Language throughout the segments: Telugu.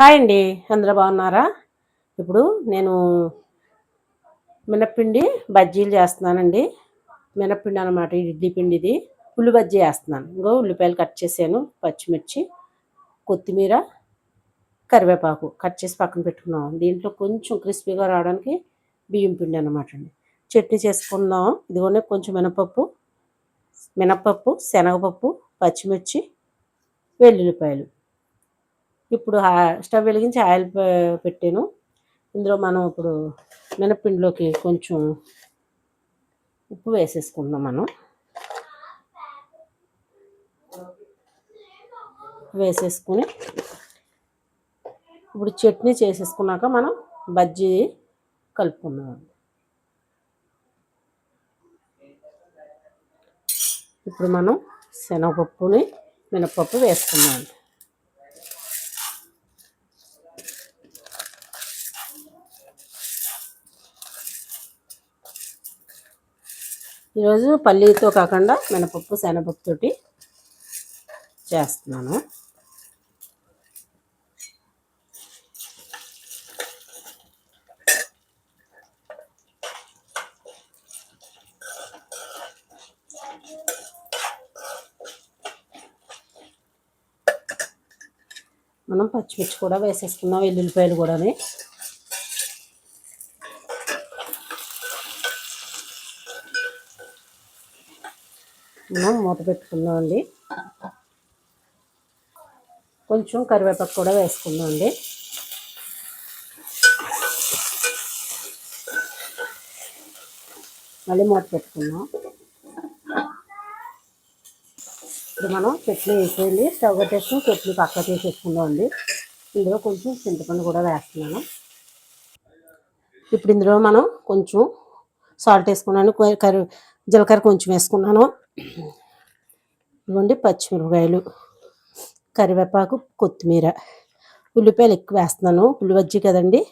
హాయ్ అండి అందరూ బాగున్నారా? ఇప్పుడు నేను మినప్పిండి బజ్జీలు చేస్తున్నానండి. మినప్పిండి అనమాట ఇడ్లీ పిండి ఇది. ఉల్లి బజ్జీ వేస్తున్నాను ఇంకో ఉల్లిపాయలు కట్ చేశాను పచ్చిమిర్చి కొత్తిమీర కరివేపాకు కట్ చేసి పక్కన పెట్టుకున్నాం. దీంట్లో కొంచెం క్రిస్పీగా రావడానికి బియ్యం పిండి అనమాట అండి. చట్నీ చేసుకుందాం. ఇదిగోనే కొంచెం మినపప్పు మినపప్పు శనగపప్పు పచ్చిమిర్చి వెల్లుల్లిపాయలు. ఇప్పుడు స్టవ్ వెలిగించి ఆయిల్ పెట్టాను. ఇందులో మనం ఇప్పుడు మినప్పిండిలోకి కొంచెం ఉప్పు వేసేసుకుందాం మనం. వేసేసుకుని ఇప్పుడు చట్నీ చేసేసుకున్నాక మనం బజ్జీ కలుపుకుందాం. ఇప్పుడు మనం శనగపప్పుని మినపప్పు వేసుకుందాం. ఈరోజు పల్లీతో కాకుండా మినపప్పు శనగపప్పు తోటి చేస్తున్నాను. మనం పచ్చిమిర్చి కూడా వేసేసుకున్నాం వెల్లుల్లిపాయలు కూడాని. మనం మూత పెట్టుకుందాం అండి. కొంచెం కరివేపాకు కూడా వేసుకుందాం అండి. మళ్ళీ మూత పెట్టుకుందాం. ఇప్పుడు మనం చట్నీ వేసేయండి. స్టవ్ కట్టేసి చట్నీ పక్క తీసేసుకుందాం అండి. ఇందులో కొంచెం చింతపండు కూడా వేస్తున్నాను. ఇప్పుడు ఇందులో మనం కొంచెం సాల్ట్ వేసుకున్నాను కరి జీలకర్ర కొంచెం వేసుకున్నాను. ఇవ్వండి పచ్చిమిరపకాయలు కరివేపాకు కొత్తిమీర. ఉల్లిపాయలు ఎక్కువ వేస్తున్నాను. ఉల్లివజ్జి కదండి.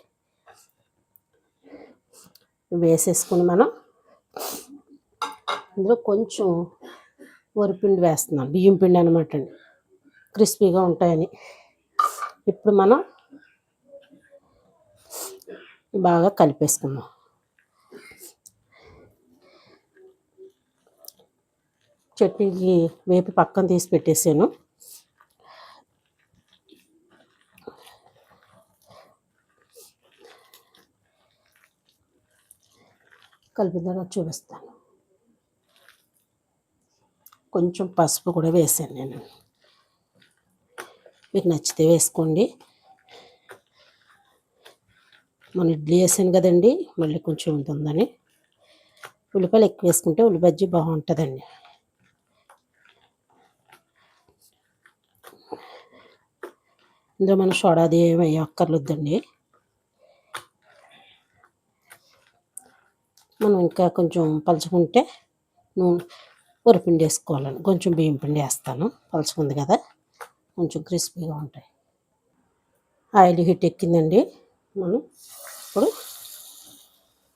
వేసేసుకుని మనం ఇందులో కొంచెం వరిపిండి వేస్తున్నాను. బియ్యం పిండి అనమాట అండి. క్రిస్పీగా ఉంటాయని. ఇప్పుడు మనం బాగా కలిపేసుకుందాం. చట్నీకి వేపి పక్కన తీసి పెట్టేసాను. కలిపిన తర్వాత చూపిస్తాను. కొంచెం పసుపు కూడా వేసాను నేను. మీకు నచ్చితే వేసుకోండి. మన ఇడ్లీ వేసాను కదండి మళ్ళీ కొంచెం ఉంటుందని. ఉల్లిపాయలు ఎక్కువ వేసుకుంటే ఉల్లిబజ్జి బాగుంటుందండి. ఇందులో మన సోడాది ఏమి వేయక్కర్లేదండి మనం ఇంకా కొంచెం పలుచుకుంటే నూనె ఉరిపిండి వేసుకోవాలని కొంచెం బియ్యం పిండి వేస్తాను. పలుచుకుంది కదా. కొంచెం క్రిస్పీగా ఉంటాయి. ఆయిల్ హీట్ ఎక్కిందండి. మనం ఇప్పుడు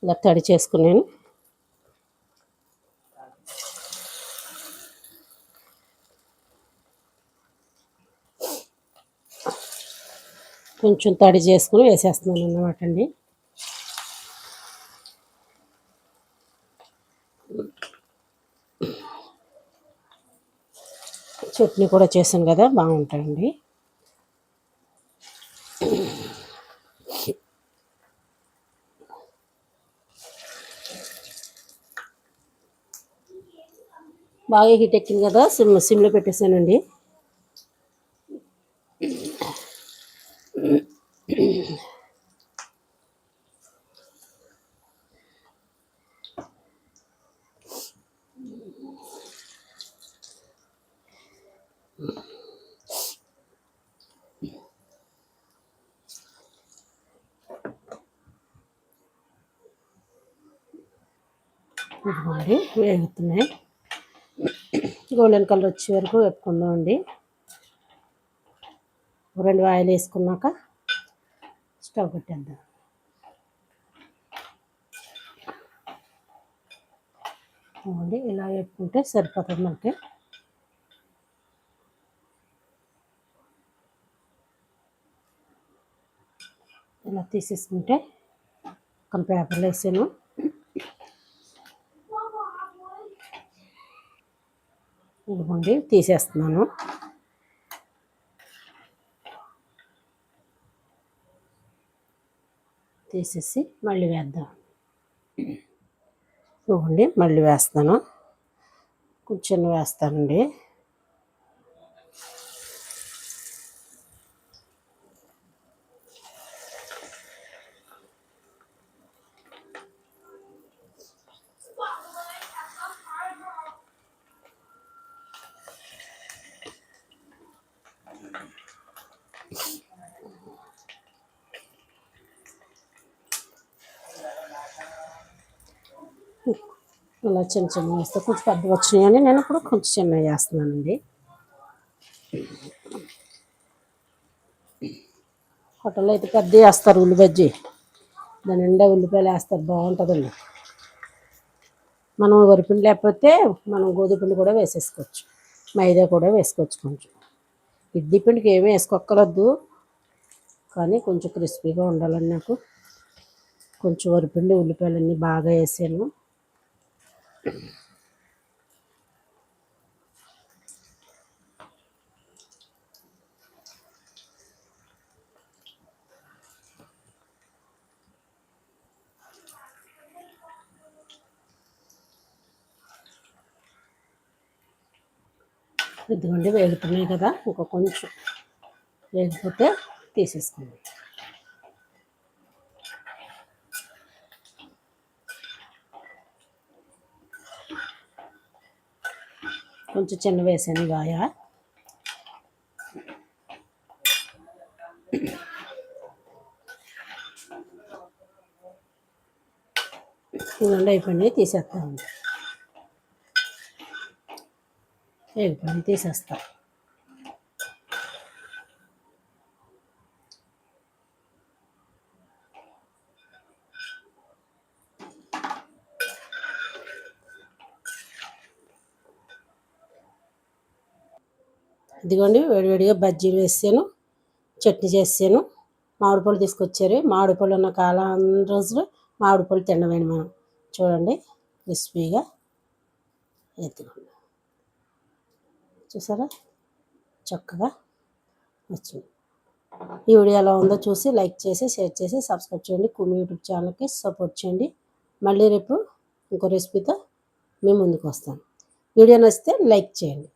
ఇలా తడి చేసుకున్నాను కొంచెం తడి చేసుకుని వేసేస్తున్నాను అన్నమాట అండి. చట్నీ కూడా చేశాను కదా బాగుంటాయండి. బాగా హీట్ ఎక్కింది కదా సిమ్ సిమ్లో పెట్టేశానండి. ఇదిగోండి వేగుతున్నాయి గోల్డెన్ కలర్ వచ్చే వరకు వేపుకుందాం అండి రెండు ఆయిల్ వేసుకున్నాక స్టవ్ పెట్టేద్దాం ఇవ్వండి ఇలా వేపుకుంటే సరిపోతుంది మనకి. ఇలా తీసేసుకుంటే ఒక పేపర్లో వేసాను. ఇదిగోండి తీసేస్తున్నాను. తీసేసి మళ్ళీ వేద్దాం. ఇవ్వండి మళ్ళీ వేస్తాను కొంచెం వేస్తానండి. Hmm. అలా చిన్న చిన్న వేస్తే కొంచెం పెద్ద వచ్చినాయని నేను ఇప్పుడు కొంచెం చిన్న వేస్తున్నానండి. హోటల్లో అయితే పెద్ద వేస్తారు ఉల్లిబజ్జి. దాని నిండా ఉల్లిపాయలు వేస్తారు బాగుంటుందండి. మనం వరిపిండి లేకపోతే మనం గోధుమ పిండి కూడా వేసేసుకోవచ్చు. మైదా కూడా వేసుకోవచ్చు కొంచెం. ఇడ్లీ పిండికి ఏమీ వేసుకోక్కర్లేదు. కానీ కొంచెం క్రిస్పీగా ఉండాలని నాకు. కొంచెం వరిపిండి ఉల్లిపాయలన్నీ బాగా వేసాను. ఇదిగోండి వేగుతున్నాయి కదా ఇంకా కొంచెం వేగిపోతే తీసేసుకోండి. కొంచెం చిన్న వేసాను గాయ ఇదండి అయిపోయింది తీసేస్తామండి వేగిపోయింది తీసేస్తా. ఇదిగోండి వేడివేడిగా బజ్జీలు వేసాను చట్నీ చేసాను. మామిడి పళ్ళు తీసుకొచ్చారు. మామిడి పళ్ళు ఉన్న కాలం రోజులు మామిడి పళ్ళు తినవేండి మనం. చూడండి క్రిస్పీగా ఎత్తుకోండి చూసారా? చక్కగా వచ్చింది. ఈ వీడియో ఎలా ఉందో చూసి లైక్ చేసి షేర్ చేసి సబ్స్క్రైబ్ చేయండి. కుమి యూట్యూబ్ ఛానల్కి సపోర్ట్ చేయండి. మళ్ళీ రేపు ఇంకో రెసిపీతో మేము ముందుకు వస్తాను. వీడియో నచ్చితే లైక్ చేయండి.